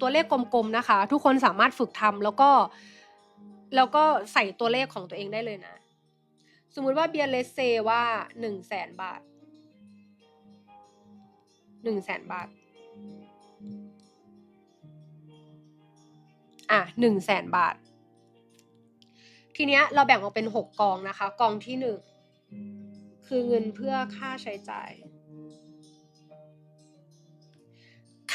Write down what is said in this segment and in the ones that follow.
ตัวเลขกลมๆนะคะ ทุกคนสามารถฝึกทำแล้วก็แล้วก็ใส่ตัวเลขของตัวเองได้เลยนะ สมมุติว่าเบียร์เลสเซว่าหนึ่งแสนบาทหนึ่งแสนบาท อะหนึ่งแสนบาท ทีเนี้ยเราแบ่งออกเป็นหกกองนะคะ กองที่หนึ่งคือเงินเพื่อค่าใช้จ่าย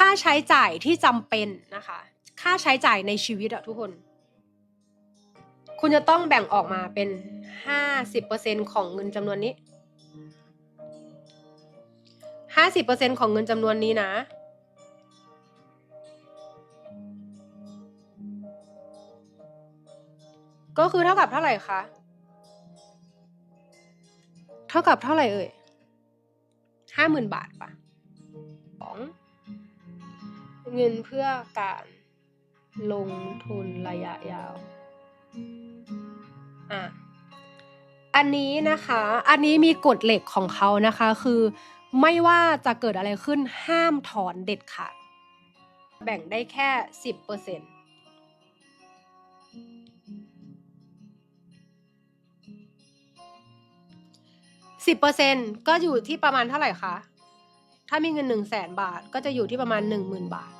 ค่าใช้จ่ายที่จำเป็นนะคะ ค่าใช้จ่ายในชีวิตอะทุกคน คุณจะต้องแบ่งออกมาเป็นห้าสิบเปอร์เซ็นของเงินจำนวนนี้ห้าสิบเปอร์เซ็นของเงินจำนวนนี้นะ ก็คือเท่ากับเท่าไหร่คะเท่ากับเท่าไหร่เอ่ยห้าหมื่นบาทปะสอง เงินเพื่อการลงทุนระยะยาว อะ อันนี้นะคะ อันนี้มีกฎเหล็กของเขานะคะ คือไม่ว่าจะเกิดอะไรขึ้นห้ามถอนเด็ดขาด แบ่งได้แค่สิบเปอร์เซ็นต์สิบเปอร์เซ็นก็อยู่ที่ประมาณเท่าไหร่คะ ถ้ามีเงินหนึ่งแสนบาทก็จะอยู่ที่ประมาณหนึ่งหมื่นบาท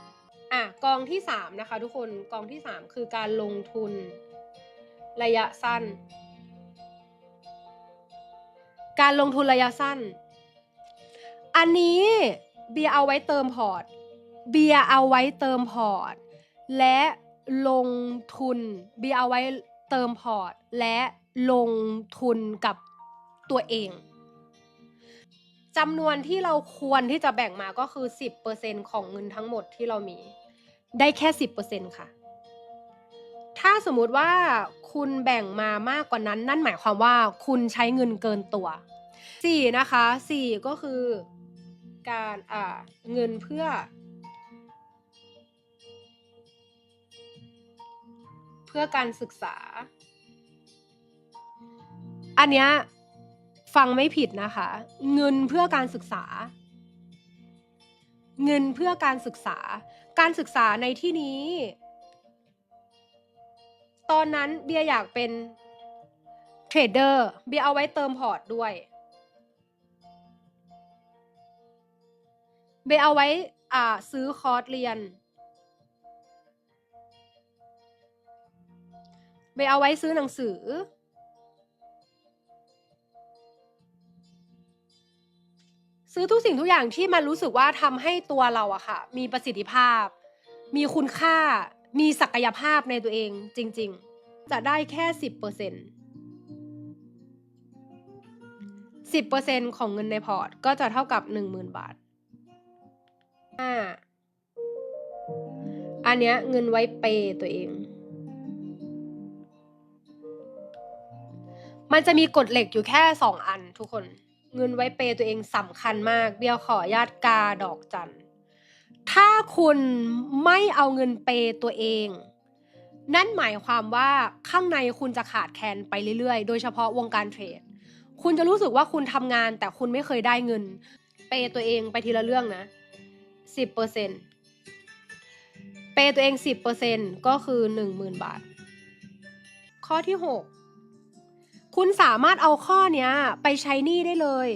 อะกองที่สามนะคะทุกคนกองที่สามคือการลงทุน ระยะสั้น การลงทุนระยะสั้น อันนี้เบียเอาไว้เติมพอร์ต เบียเอาไว้เติมพอร์ต และลงทุน เบียเอาไว้เติมพอร์ต และลงทุนกับตัวเองจำนวนที่เราควรที่จะแบ่งมาก็คือ 10%ของเงินทั้งหมดที่เรามี ได้แค่10%ค่ะ ถ้าสมมุติว่าคุณแบ่งมามากกว่านั้น นั่นหมายความว่าคุณใช้เงินเกินตัว4นะคะ4ก็คือการอ่าเงินเพื่อ เพื่อการศึกษา อันเนี้ยฟังไม่ผิดนะคะ เงินเพื่อการศึกษา เงินเพื่อการศึกษา การศึกษาในที่นี้ ตอนนั้นเบียอยากเป็นเทรดเดอร์เบียเอาไว้เติมพอร์ตด้วยเบียเอาไว้อ่าซื้อคอร์สเรียนเบียเอาไว้ซื้อหนังสือ ซื้อทุกสิ่งทุกอย่างที่มันรู้สึกว่าทำให้ตัวเราอะค่ะ มีประสิทธิภาพ มีคุณค่า มีศักยภาพในตัวเองจริง ๆ จะได้แค่สิบเปอร์เซ็นสิบเปอร์เซ็นของเงินในพอร์ตก็จะเท่ากับหนึ่งหมื่นบาทอ่าอันเนี้ยเงินไว้เปย์ตัวเอง มันจะมีกฎเหล็กอยู่แค่สองอันทุกคน เงินไว้เปย์ตัวเองสำคัญมาก เบียวขอญาตกาดอกจัน ถ้าคุณไม่เอาเงินเปย์ตัวเอง นั่นหมายความว่าข้างในคุณจะขาดแคลนไปเรื่อยๆ โดยเฉพาะวงการเทรด คุณจะรู้สึกว่าคุณทำงานแต่คุณไม่เคยได้เงิน เปย์ตัวเองไปทีละเรื่องนะสิบเปอร์เซ็นเปย์ตัวเองสิบเปอร์เซ็นก็คือหนึ่งหมื่นบาท ข้อที่หก คุณสามารถเอาข้อเนี้ย ไปใช้หนี้ได้เลย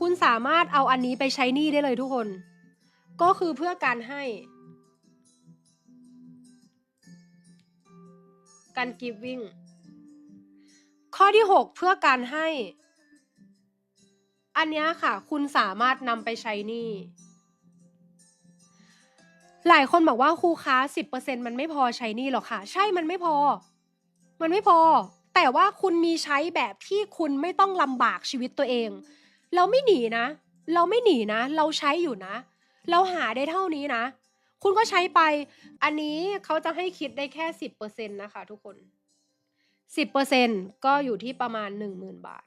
คุณสามารถเอาอันนี้ไปใช้หนี้ได้เลยทุกคน ก็คือเพื่อการให้ การ giving ข้อที่ 6 เพื่อการให้ อันเนี้ยค่ะ คุณสามารถนำไปใช้หนี้ หลายคนบอกว่าครูค้าสิบเปอร์เซ็นมันไม่พอใช้หนี้หรอกค่ะ ใช่มันไม่พอ มันไม่พอ แต่ว่าคุณมีใช้แบบที่คุณไม่ต้องลำบากชีวิตตัวเอง เราไม่หนีนะ เราไม่หนีนะ เราใช้อยู่นะ เราหาได้เท่านี้นะ คุณก็ใช้ไป อันนี้เขาจะให้คิดได้แค่สิบเปอร์เซ็นต์นะคะทุกคนสิบเปอร์เซ็นก็อยู่ที่ประมาณหนึ่งหมื่นบาท